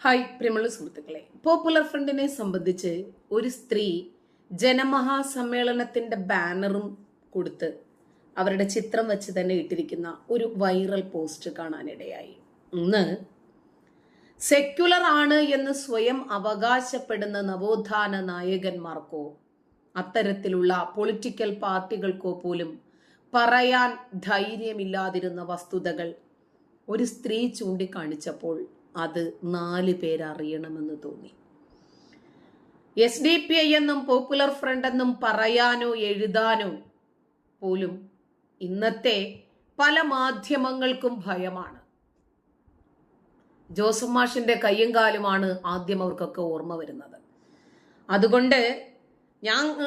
Hi പ്രിയമുള്ള സുഹൃത്തുക്കളെ. Popular ഫ്രണ്ടിനെ സംബന്ധിച്ച് ഒരു സ്ത്രീ ജനമഹാസമ്മേളനത്തിന്റെ ബാനറും കൊടുത്ത് അവരുടെ ചിത്രം വെച്ച് തന്നെ ഇട്ടിരിക്കുന്ന ഒരു വൈറൽ പോസ്റ്റ് കാണാനിടയായി. ഇന്ന് സെക്യുലർ ആണ് എന്ന് സ്വയം അവകാശപ്പെടുന്ന നവോത്ഥാന നായകന്മാർക്കോ അത്തരത്തിലുള്ള പൊളിറ്റിക്കൽ പാർട്ടികൾക്കോ പോലും പറയാൻ ധൈര്യമില്ലാതിരുന്ന വസ്തുതകൾ ഒരു സ്ത്രീ ചൂണ്ടിക്കാണിച്ചപ്പോൾ അത് നാല് പേരറിയണമെന്ന് തോന്നി. എസ് ഡി പി ഐ എന്നും പോപ്പുലർ ഫ്രണ്ട് എന്നും പറയാനോ എഴുതാനോ പോലും ഇന്നത്തെ പല മാധ്യമങ്ങൾക്കും ഭയമാണ്. ജോസഫ് മാഷിന്റെ കയ്യും കാലുമാണ് ആദ്യം അവർക്കൊക്കെ ഓർമ്മ വരുന്നത്. അതുകൊണ്ട്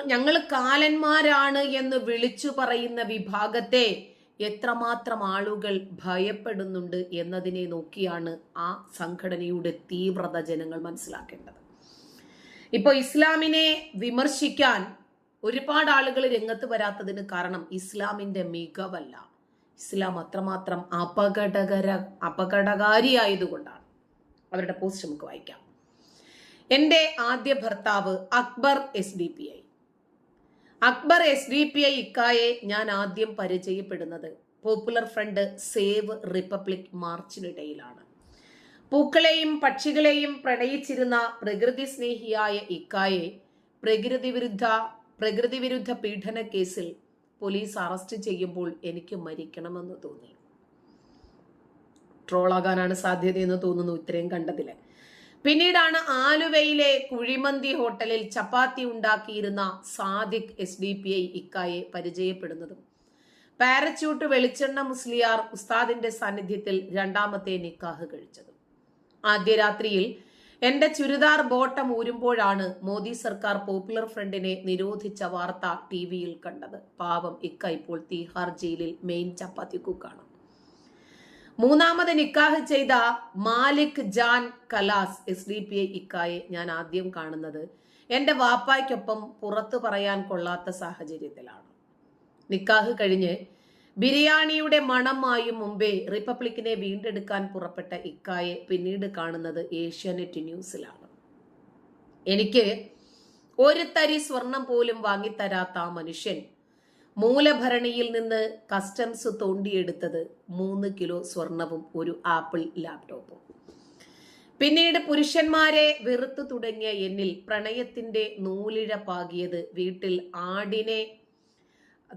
ഞങ്ങൾ കാലന്മാരാണ് എന്ന് വിളിച്ചു പറയുന്ന വിഭാഗത്തെ എത്രമാത്രം ആളുകൾ ഭയപ്പെടുന്നുണ്ട് എന്നതിനെ നോക്കിയാണ് ആ സംഘടനയുടെ തീവ്രത ജനങ്ങൾ മനസ്സിലാക്കേണ്ടത്. ഇപ്പൊ ഇസ്ലാമിനെ വിമർശിക്കാൻ ഒരുപാട് ആളുകൾ രംഗത്ത് വരാത്തതിന് കാരണം ഇസ്ലാമിന്റെ മികവല്ല. ഇസ്ലാം അത്രമാത്രം അപകടകര അപകടകാരിയായതുകൊണ്ടാണ്. അവരുടെ പോസ്റ്റ് നമുക്ക് വായിക്കാം. എന്റെ ആദ്യ ഭർത്താവ് Akbar S D P I Akbar S D P I ഇക്കായെ ഞാൻ ആദ്യം പരിചയപ്പെടുന്നത് പോപ്പുലർ ഫ്രണ്ട് സേവ് റിപ്പബ്ലിക് മാർച്ചിനിടയിലാണ്. പൂക്കളെയും പക്ഷികളെയും പ്രണയിച്ചിരുന്ന പ്രകൃതി സ്നേഹിയായ ഇക്കായെ പ്രകൃതി വിരുദ്ധ പ്രകൃതി വിരുദ്ധ പീഡന കേസിൽ പോലീസ് അറസ്റ്റ് ചെയ്യുമ്പോൾ എനിക്ക് മരിക്കണമെന്ന് തോന്നി. ട്രോളാകാനാണ് സാധ്യതയെന്ന് തോന്നുന്നു ഇത്രയും കണ്ടതിൽ. പിന്നീടാണ് ആലുവയിലെ കുഴിമന്തി ഹോട്ടലിൽ ചപ്പാത്തി ഉണ്ടാക്കിയിരുന്ന Sadiq S D P I ഇക്കായെ പരിചയപ്പെടുന്നതും. പാരച്യൂട്ട് വെളിച്ചെണ്ണ മുസ്ലിയാർ ഉസ്താദിന്റെ സാന്നിധ്യത്തിൽ രണ്ടാമത്തെ നിക്കാഹ് കഴിച്ചതും. ആദ്യ രാത്രിയിൽ എന്റെ ചുരിദാർ ബോട്ടം ഊരുമ്പോഴാണ് മോദി സർക്കാർ പോപ്പുലർ ഫ്രണ്ടിനെ നിരോധിച്ച വാർത്ത ടി വിയിൽ കണ്ടത്. പാവം ഇക്ക ഇപ്പോൾ തീഹാർ ജയിലിൽ മെയിൻ ചപ്പാത്തി കുക്കാണ്. മൂന്നാമത് നിക്കാഹ് ചെയ്ത Malik Jan Kalas S D P I ഇക്കായെ ഞാൻ ആദ്യം കാണുന്നത്. എന്റെ വാപ്പായ്ക്കൊപ്പം പുറത്തു പറയാൻ കൊള്ളാത്ത സാഹചര്യത്തിലാണ്. നിക്കാഹ് കഴിഞ്ഞ് ബിരിയാണിയുടെ മണമായും മുമ്പേ റിപ്പബ്ലിക്കിനെ വീണ്ടെടുക്കാൻ പുറപ്പെട്ട ഇക്കായെ പിന്നീട് കാണുന്നത് ഏഷ്യാനെറ്റ് ന്യൂസിലാണ്. എനിക്ക് ഒരു തരി സ്വർണം പോലും വാങ്ങിത്തരാത്ത ആ മനുഷ്യൻ മൂലഭരണിയിൽ നിന്ന് കസ്റ്റംസ് തോണ്ടിയെടുത്തത് മൂന്ന് കിലോ സ്വർണവും ഒരു ആപ്പിൾ ലാപ്ടോപ്പും. പിന്നീട് പുരുഷന്മാരെ വെറുത്തു തുടങ്ങിയ എന്നിൽ പ്രണയത്തിന്റെ നൂലിഴ പാകിയത് വീട്ടിൽ ആടിനെ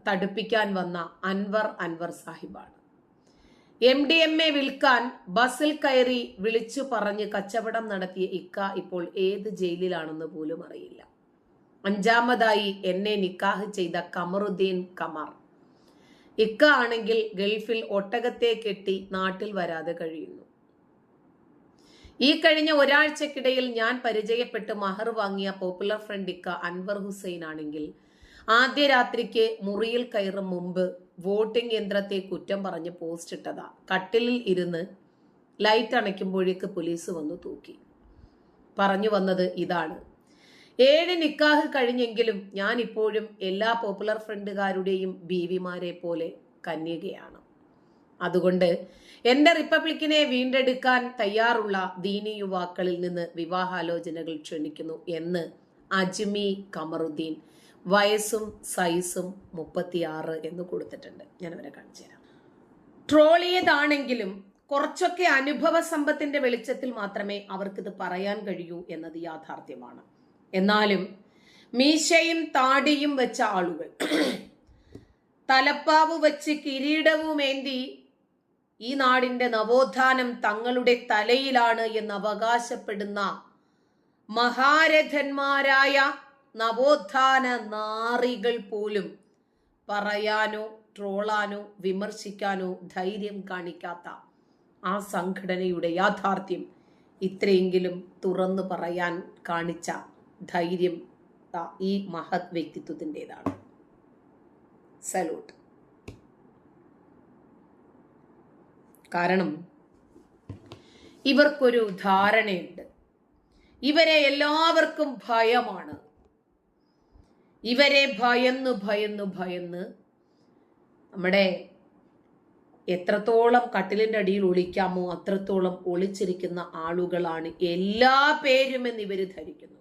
തടുപ്പിക്കാൻ വന്ന അൻവർ അൻവർ സാഹിബാണ്. എം ഡി എം എ വിൽക്കാൻ ബസ്സിൽ കയറി വിളിച്ചു പറഞ്ഞ് കച്ചവടം നടത്തിയ ഇക്ക ഇപ്പോൾ ഏത് ജയിലിലാണെന്ന് പോലും അറിയില്ല. അഞ്ചാമതായി എന്നെ നിക്കാഹ് ചെയ്ത കമറുദ്ദീൻ കമർ. ഇക്ക ആണെങ്കിൽ ഗൾഫിൽ ഒട്ടകത്തെ കെട്ടി നാട്ടിൽ വരാതെ കഴിയുന്നു. ഈ കഴിഞ്ഞ ഒരാഴ്ചക്കിടയിൽ ഞാൻ പരിചയപ്പെട്ട് മഹർ വാങ്ങിയ പോപ്പുലർ ഫ്രണ്ട് ഇക്ക അൻവർ ഹുസൈൻ ആണെങ്കിൽ ആദ്യ രാത്രിക്ക് മുറിയിൽ കയറും മുമ്പ് വോട്ടിംഗ് യന്ത്രത്തെ കുറ്റം പറഞ്ഞ് പോസ്റ്റ് ഇട്ടതാ. കട്ടിലിൽ ഇരുന്ന് ലൈറ്റ് അണയ്ക്കുമ്പോഴേക്ക് പോലീസ് വന്നു തൂക്കി. പറഞ്ഞു വന്നത് ഇതാണ്. ഏഴ് നിക്കാഹ് കഴിഞ്ഞെങ്കിലും ഞാൻ ഇപ്പോഴും എല്ലാ പോപ്പുലർ ഫ്രണ്ടുകാരുടെയും ബീവിമാരെ പോലെ കന്യകയാണ്. അതുകൊണ്ട് എന്റെ റിപ്പബ്ലിക്കിനെ വീണ്ടെടുക്കാൻ തയ്യാറുള്ള ദീനി യുവാക്കളിൽ നിന്ന് വിവാഹാലോചനകൾ ക്ഷണിക്കുന്നു എന്ന് അജ്മി കമറുദ്ദീൻ വയസ്സും സൈസും മുപ്പത്തിയാറ് എന്ന് കൊടുത്തിട്ടുണ്ട്. ഞാൻ അവരെ കാണിച്ചു തരാം. ട്രോളിയതാണെങ്കിലും കുറച്ചൊക്കെ അനുഭവ സമ്പത്തിന്റെ വെളിച്ചത്തിൽ മാത്രമേ അവർക്കിത് പറയാൻ കഴിയൂ എന്നത് യാഥാർത്ഥ്യമാണ്. എന്നാലും മീശയും താടിയും വെച്ച ആളുകൾ. തലപ്പാവ് വെച്ച് കിരീടവുമേന്തി ഈ നാടിന്റെ നവോത്ഥാനം തങ്ങളുടെ തലയിലാണ് എന്ന് അവകാശപ്പെടുന്ന മഹാരഥന്മാരായ നവോത്ഥാന നാറികൾ പോലും പറയാനോ ട്രോളാനോ വിമർശിക്കാനോ ധൈര്യം കാണിക്കാത്ത ആ സംഘടനയുടെ യാഥാർത്ഥ്യം ഇത്രയെങ്കിലും തുറന്നു പറയാൻ കാണിച്ച ധൈര്യം ഈ മഹത് വ്യക്തിത്വത്തിന്റെതാണ്. സലൂട്ട് കാരണം ഇവർക്കൊരു ധാരണയുണ്ട്. ഇവരെ എല്ലാവർക്കും ഭയമാണ്. ഇവരെ ഭയന്ന് ഭയന്ന് ഭയന്ന് നമ്മുടെ എത്രത്തോളം കട്ടിലിന്റെ അടിയിൽ ഒളിക്കാമോ അത്രത്തോളം ഒളിച്ചിരിക്കുന്ന ആളുകളാണ് എല്ലാ പേരുമെന്ന് ഇവർ ധരിക്കുന്നു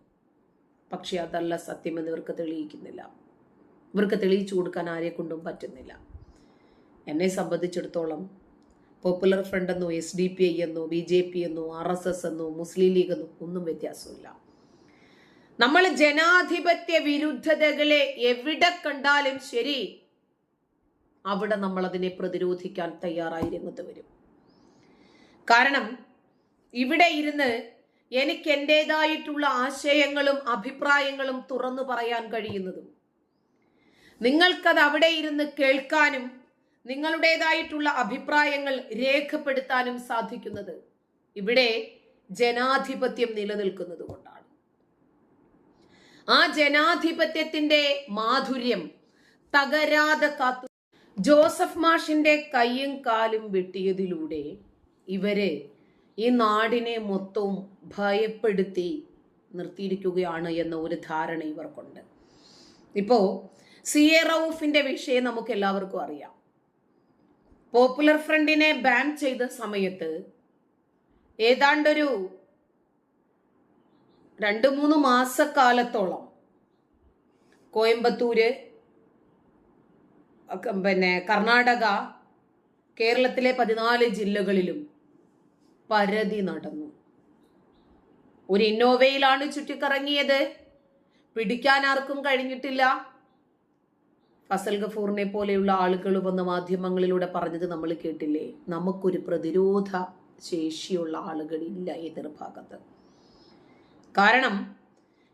പക്ഷെ അതല്ല സത്യമെന്ന് ഇവർക്ക് തെളിയിക്കുന്നില്ല. ഇവർക്ക് തെളിയിച്ചു കൊടുക്കാൻ ആരെ കൊണ്ടും പറ്റുന്നില്ല. എന്നെ സംബന്ധിച്ചിടത്തോളം പോപ്പുലർ ഫ്രണ്ട് എന്നോ എസ് ഡി പി ഐ എന്നോ ബി ജെ പി എന്നോ ആർ എസ് എസ് എന്നോ മുസ്ലിം ലീഗ് എന്നോ ഒന്നും വ്യത്യാസമില്ല. നമ്മൾ ജനാധിപത്യ വിരുദ്ധതകളെ എവിടെ കണ്ടാലും ശരി അവിടെ നമ്മൾ അതിനെ പ്രതിരോധിക്കാൻ തയ്യാറായി രംഗത്ത് വരും. കാരണം ഇവിടെ ഇരുന്ന് എനിക്ക് എന്റെതായിട്ടുള്ള ആശയങ്ങളും അഭിപ്രായങ്ങളും തുറന്നു പറയാൻ കഴിയുന്നതും. നിങ്ങൾക്കത് അവിടെ ഇരുന്ന് കേൾക്കാനും നിങ്ങളുടേതായിട്ടുള്ള അഭിപ്രായങ്ങൾ രേഖപ്പെടുത്താനും സാധിക്കുന്നത് ഇവിടെ ജനാധിപത്യം നിലനിൽക്കുന്നത് കൊണ്ടാണ്. ആ ജനാധിപത്യത്തിന്റെ മാധുര്യം തകരാതെ കാത്തു ജോസഫ് മാഷിന്റെ കയ്യും കാലും വെട്ടിയതിലൂടെ ഇവർ ഈ നാടിനെ മൊത്തവും ഭയപ്പെടുത്തി നിർത്തിയിരിക്കുകയാണ് എന്ന ഒരു ധാരണ ഇവർക്കുണ്ട്. ഇപ്പോ സി എ വിഷയം നമുക്ക് എല്ലാവർക്കും അറിയാം. പോപ്പുലർ ഫ്രണ്ടിനെ ബാൻ ചെയ്ത സമയത്ത് ഏതാണ്ടൊരു രണ്ട് മൂന്ന് മാസക്കാലത്തോളം കോയമ്പത്തൂര് പിന്നെ കർണാടക കേരളത്തിലെ പതിനാല് ജില്ലകളിലും പരതി നടന്നു. ഒരു ഇന്നോവയിലാണ് ചുറ്റിക്കറങ്ങിയത്. പിടിക്കാൻ ആർക്കും കഴിഞ്ഞിട്ടില്ല. ഫസൽ ഗഫൂറിനെ പോലെയുള്ള ആളുകൾ വന്ന മാധ്യമങ്ങളിലൂടെ പറഞ്ഞത് നമ്മൾ കേട്ടില്ലേ? നമുക്കൊരു പ്രതിരോധ ശേഷിയുള്ള ആളുകളില്ല എതിർഭാഗത്ത്. കാരണം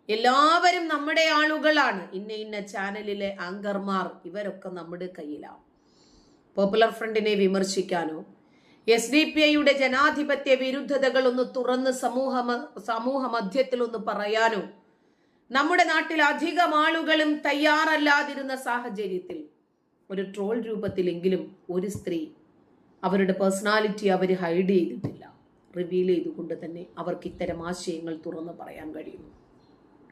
എല്ലാവരും നമ്മുടെ ആളുകളാണ്. ഇന്ന ഇന്ന ചാനലിലെ ആങ്കർമാർ ഇവരൊക്കെ നമ്മുടെ കയ്യിലാണ് പോപ്പുലർ ഫ്രണ്ടിനെ വിമർശിക്കാനോ എസ് ഡി പി ഐയുടെ ജനാധിപത്യ വിരുദ്ധതകൾ ഒന്ന് തുറന്ന് സമൂഹ സമൂഹ മധ്യത്തിൽ ഒന്ന് പറയാനോ നമ്മുടെ നാട്ടിൽ അധികം ആളുകളും തയ്യാറല്ലാതിരുന്ന സാഹചര്യത്തിൽ ഒരു ട്രോൾ രൂപത്തിലെങ്കിലും ഒരു സ്ത്രീ അവരുടെ പേഴ്സണാലിറ്റി അവർ ഹൈഡ് ചെയ്തിട്ടില്ല. റിവീൽ ചെയ്തുകൊണ്ട് തന്നെ അവർക്ക് ഇത്തരം ആശയങ്ങൾ തുറന്ന് പറയാൻ കഴിയുന്നു.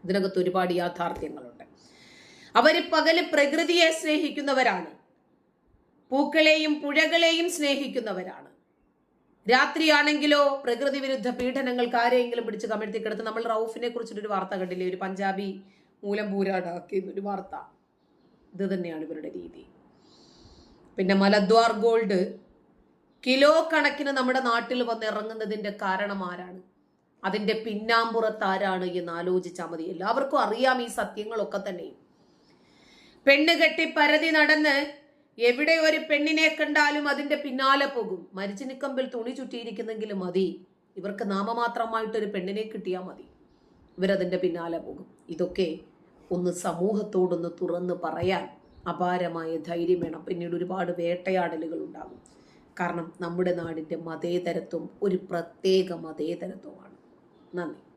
ഇതിനകത്ത് ഒരുപാട് യാഥാർത്ഥ്യങ്ങളുണ്ട്. അവർ പകൽ പ്രകൃതിയെ സ്നേഹിക്കുന്നവരാണ്. പൂക്കളെയും പുഴകളെയും സ്നേഹിക്കുന്നവരാണ്. രാത്രിയാണെങ്കിലോ പ്രകൃതി വിരുദ്ധ പീഡനങ്ങൾക്ക് ആരെയെങ്കിലും പിടിച്ച് കമഴ്ത്തി കിടത്ത്. നമ്മൾ റൌഫിനെ കുറിച്ചിട്ടൊരു വാർത്ത കണ്ടില്ലേ? ഒരു പഞ്ചാബി മൂലം പൂരാടാക്കി ഒരു വാർത്ത. ഇത് തന്നെയാണ് ഇവരുടെ രീതി. പിന്നെ മലദ്വാർ ഗോൾഡ്. കിലോ കണക്കിന് നമ്മുടെ നാട്ടിൽ വന്ന് ഇറങ്ങുന്നതിന്റെ കാരണം ആരാണ്? അതിന്റെ പിന്നാമ്പുറത്ത് ആരാണ് എന്ന് ആലോചിച്ചാൽ മതി. എല്ലാവർക്കും അറിയാം ഈ സത്യങ്ങളൊക്കെ തന്നെ പെണ്ണ് കെട്ടി പരതി നടന്ന് എവിടെ ഒരു പെണ്ണിനെ കണ്ടാലും അതിന്റെ പിന്നാലെ പോകും. മരിച്ചിനിക്കമ്പിൽ തുണി ചുറ്റിയിരിക്കുന്നെങ്കിലും മതി. ഇവർക്ക് നാമമാത്രമായിട്ടൊരു പെണ്ണിനെ കിട്ടിയാൽ മതി. ഇവരതിന്റെ പിന്നാലെ പോകും. ഇതൊക്കെ ഒന്ന് സമൂഹത്തോടൊന്ന് തുറന്ന് പറയാൻ അപാരമായ ധൈര്യം വേണം. പിന്നീട് ഒരുപാട് വേട്ടയാടലുകൾ ഉണ്ടാകും. കാരണം നമ്മുടെ നാടിന്റെ മതേതരത്വം ഒരു പ്രത്യേക മതേതരത്വമാണ്. നന്ദി.